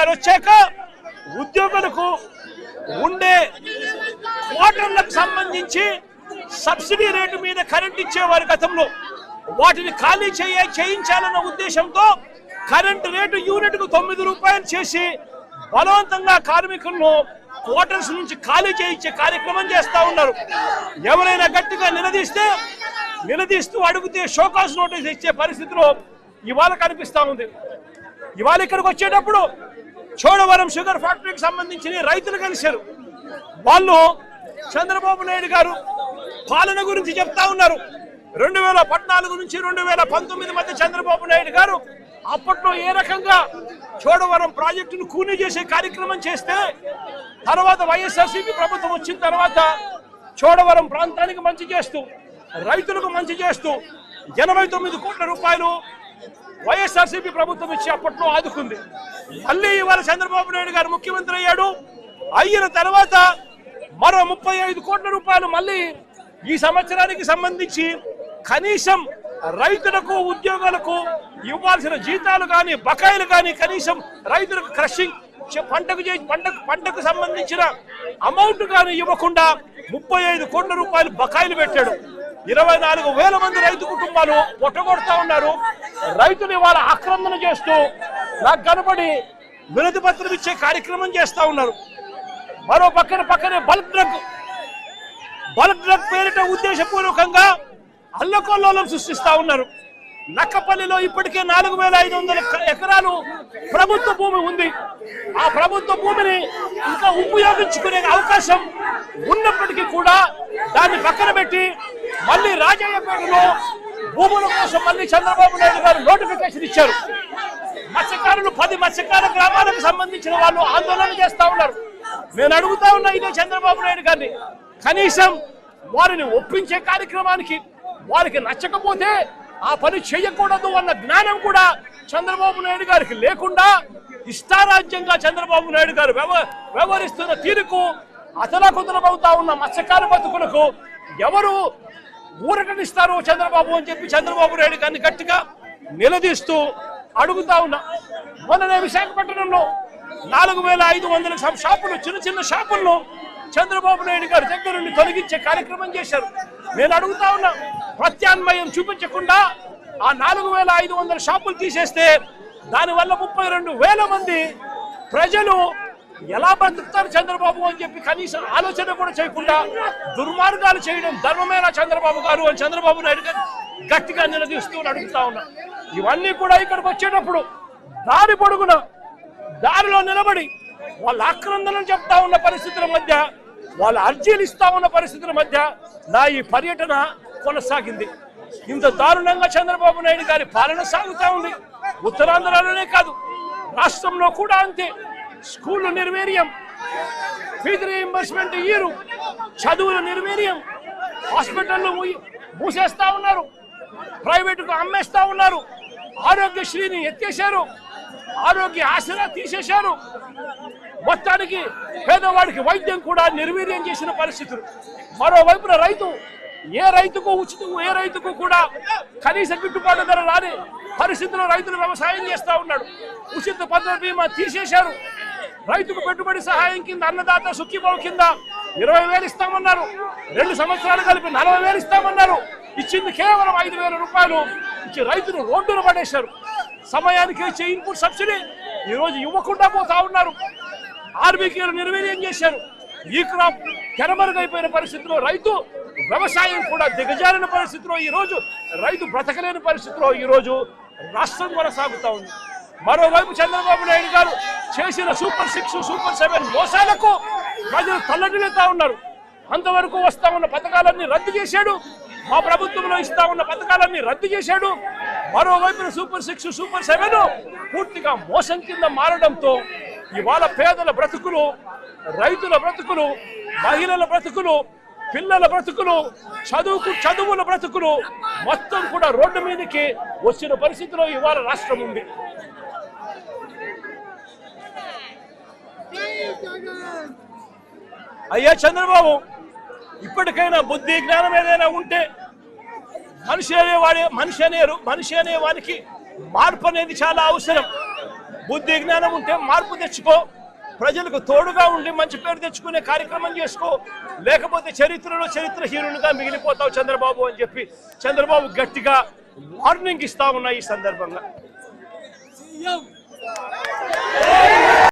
గారు వచ్చాక ఉద్యోగులకు ఉండే క్వార్టర్లకు సంబంధించి సబ్సిడీ రేటు మీద కరెంట్ ఇచ్చేవారు గతంలో. వాటిని ఖాళీ చేయ చేయించాలన్న ఉద్దేశంతో కరెంట్ రేటు యూనిట్కు తొమ్మిది రూపాయలు చేసి బలవంతంగా కార్మికులను క్వార్టర్స్ నుంచి ఖాళీ చేయించే కార్యక్రమం చేస్తా ఉన్నారు. ఎవరైనా గట్టిగా నిలదీస్తే నిలదీస్తూ అడిగితే షోకాస్ నోటీస్ ఇచ్చే పరిస్థితిలో ఇవాళ కనిపిస్తా ఉంది. ఇవాళ ఇక్కడికి వచ్చేటప్పుడు చోడవరం షుగర్ ఫ్యాక్టరీకి సంబంధించిన రైతులు కలిశారు. వాళ్ళు చంద్రబాబు నాయుడు గారు పాలన గురించి చెప్తా ఉన్నారు. రెండు వేల పద్నాలుగు నుంచి రెండు వేల పంతొమ్మిది మధ్య చంద్రబాబు నాయుడు గారు అప్పట్లో ఏ రకంగా చోడవరం ప్రాజెక్టును కూనీ చేసే కార్యక్రమం చేస్తే తర్వాత వైఎస్ఆర్సీపీ ప్రభుత్వం వచ్చిన తర్వాత చోడవరం ప్రాంతానికి మంచి చేస్తూ రైతులకు మంచి చేస్తూ ఎనభై తొమ్మిది కోట్ల రూపాయలు వైఎస్ఆర్సీపీ ప్రభుత్వం ఇచ్చి అప్పట్లో ఆదుకుంది. మళ్ళీ ఇవాళ చంద్రబాబు నాయుడు గారు ముఖ్యమంత్రి అయ్యాడు. అయిన తర్వాత మరో ముప్పై ఐదు కోట్ల రూపాయలు మళ్ళీ ఈ సంవత్సరానికి సంబంధించి కనీసం రైతులకు ఉద్యోగులకు ఇవ్వాల్సిన జీతాలు కానీ బకాయిలు కానీ కనీసం రైతులకు క్రషింగ్ పంటకు చేసి పంటకు పంటకు సంబంధించిన అమౌంట్ కానీ ఇవ్వకుండా ముప్పై ఐదు కోట్ల రూపాయలు బకాయిలు పెట్టాడు. ఇరవై నాలుగు వేల మంది రైతు కుటుంబాలు పొట్టగొడతా ఉన్నారు. రైతులు ఇవాళ ఆక్రందన చేస్తూ నాకు కనబడి వినతి పత్రం ఇచ్చే కార్యక్రమం చేస్తూ ఉన్నారు. మరో పక్కన పక్కనే బల్క్ డ్రగ్. బల్క్ డ్రగ్ పేరిట ఉద్దేశపూర్వకంగా అల్లకొల్లోలం సృష్టిస్తూ ఉన్నారు. నక్కపల్లిలో ఇప్పటికే నాలుగు వేల ఐదు వందల ఎకరాలు ప్రభుత్వ భూమి ఉంది. ఆ ప్రభుత్వ భూమిని ఇంకా ఉపయోగించుకునే అవకాశం ఉన్నప్పటికీ కూడా దాన్ని పక్కన పెట్టి మళ్ళీ రాజయ్యపేటలో భూముల కోసం మళ్ళీ చంద్రబాబు నాయుడు గారు నోటిఫికేషన్ ఇచ్చారు. మత్స్యకారులు పది మత్స్యకార గ్రామాలకు సంబంధించిన వాళ్ళు ఆందోళన చేస్తా ఉన్నారు. నేను అడుగుతా ఉన్నా ఇదే చంద్రబాబు నాయుడు గారిని. కనీసం వారిని ఒప్పించే కార్యక్రమానికి వారికి నచ్చకపోతే ఆ పని చేయకూడదు అన్న జ్ఞానం కూడా చంద్రబాబు నాయుడు గారికి లేకుండా ఇష్టారాజ్యంగా చంద్రబాబు నాయుడు గారు వ్యవహరిస్తున్న తీరుకు అతలాకుతలమవుతా ఉన్న మత్స్యకార బతుకులకు ఎవరు ఊరటనిస్తారు చంద్రబాబు అని చెప్పి చంద్రబాబు నాయుడు గారిని గట్టిగా నిలదీస్తూ అడుగుతా ఉన్నా. మొన్ననే విశాఖపట్నంలో నాలుగు వేల ఐదు వందల షాపులు చిన్న చిన్న షాపుల్లో చంద్రబాబు నాయుడు గారి దగ్గర నుండి తొలగించే కార్యక్రమం చేశారు. నేను అడుగుతా ఉన్నా ప్రత్యామ్నాయం చూపించకుండా ఆ నాలుగు వేల ఐదు వందల షాపులు తీసేస్తే దానివల్ల ముప్పై రెండు వేల మంది ప్రజలు ఎలా బతుకుతారు చంద్రబాబు అని చెప్పి కనీసం ఆలోచన కూడా చేయకుండా దుర్మార్గాలు చేయడం ధర్మమైన చంద్రబాబు గారు అని చంద్రబాబు నాయుడు గారు గట్టిగా నిలదీస్తూ అడుగుతా ఉన్నా. ఇవన్నీ కూడా ఇక్కడికి వచ్చేటప్పుడు దారి పొడుగున దారిలో నిలబడి వాళ్ళ ఆక్రందనలు చెప్తా ఉన్న పరిస్థితుల మధ్య వాళ్ళ అర్జీలు ఇస్తా ఉన్న పరిస్థితుల మధ్య నా ఈ పర్యటన కొనసాగింది. ఇంత దారుణంగా చంద్రబాబు నాయుడు గారి పాలన సాగుతా ఉంది. ఉత్తరాంధ్రలోనే కాదు రాష్ట్రంలో కూడా అంతే. స్కూళ్ళు నిర్వీర్యం ఫీజు రీఎంబర్స్మెంట్ ఇయ్యరు చదువుల నిర్వీర్యం హాస్పిటల్లో మూసేస్తా ఉన్నారు ప్రైవేటుకు అమ్మేస్తా ఉన్నారు ఆరోగ్యశ్రీని ఎత్తేశారు ఆరోగ్య ఆసరా తీసేశారు. మొత్తానికి పేదవాడికి వైద్యం కూడా నిర్వీర్యం చేసిన పరిస్థితులు. మరోవైపున రైతు ఏ రైతుకు ఉచితం ఏ రైతుకు కూడా కనీస గిట్టుబాటు ధర రాని పరిస్థితుల్లో రైతులు వ్యవసాయం చేస్తా ఉన్నాడు. ఉచిత పద్ధతి బీమా తీసేశారు. రైతుకు పెట్టుబడి సహాయం కింద అన్నదాత సుఖీభావ కింద ఇరవై వేలు ఇస్తామన్నారు. రెండు సంవత్సరాలు కలిపి నలభై వేలు ఇస్తామన్నారు. ఇచ్చింది కేవలం ఐదు వేల రూపాయలు ఇచ్చి రైతులు రోడ్డును పడేశారు. సమయానికి ఇచ్చే ఇన్పుట్ సబ్సిడీ ఈ రోజు ఇవ్వకుండా పోతా ఉన్నారు. ఆర్బీకేలు నిర్వీర్యం చేశారు. ఈ క్రాప్ తెరమరుగైపోయిన పరిస్థితిలో రైతు వ్యవసాయం కూడా దిగజారిన పరిస్థితిలో ఈరోజు రైతు బ్రతకలేని పరిస్థితిలో ఈరోజు రాష్ట్రం కొనసాగుతా ఉంది. మరోవైపు చంద్రబాబు నాయుడు గారు చేసిన సూపర్ సిక్స్ సూపర్ సెవెన్ మోసాలకు ప్రజలు తల్లడిల్లుతా ఉన్నారు. అంతవరకు వస్తా ఉన్న పథకాలన్నీ రద్దు చేశాడు. మా ప్రభుత్వంలో ఇస్తా ఉన్న పథకాలన్నీ రద్దు చేశాడు. మరోవైపున సూపర్ సిక్స్ సూపర్ సెవెన్ పూర్తిగా మోసం కింద మారడంతో ఇవాళ పేదల బ్రతుకులు రైతుల బ్రతుకులు మహిళల బ్రతుకులు పిల్లల బ్రతుకులు చదువుకు చదువుల బ్రతుకులు మొత్తం కూడా రోడ్డు మీదకి వచ్చిన పరిస్థితిలో ఇవాళ రాష్ట్రం ఉంది. అయ్యా చంద్రబాబు ఇప్పటికైనా బుద్ధి జ్ఞానం ఏదైనా ఉంటే మనిషి అనేవాడే మనిషి అనే మనిషి అనే వారికి మార్పు అనేది చాలా అవసరం. బుద్ధి జ్ఞానం ఉంటే మార్పు తెచ్చుకో. ప్రజలకు తోడుగా ఉండి మంచి పేరు తెచ్చుకునే కార్యక్రమం చేసుకో. లేకపోతే చరిత్రలో చరిత్రహీనులుగా మిగిలిపోతావు చంద్రబాబు అని చెప్పి చంద్రబాబు గట్టిగా వార్నింగ్ ఇస్తా ఉన్నాయి ఈ సందర్భంగా.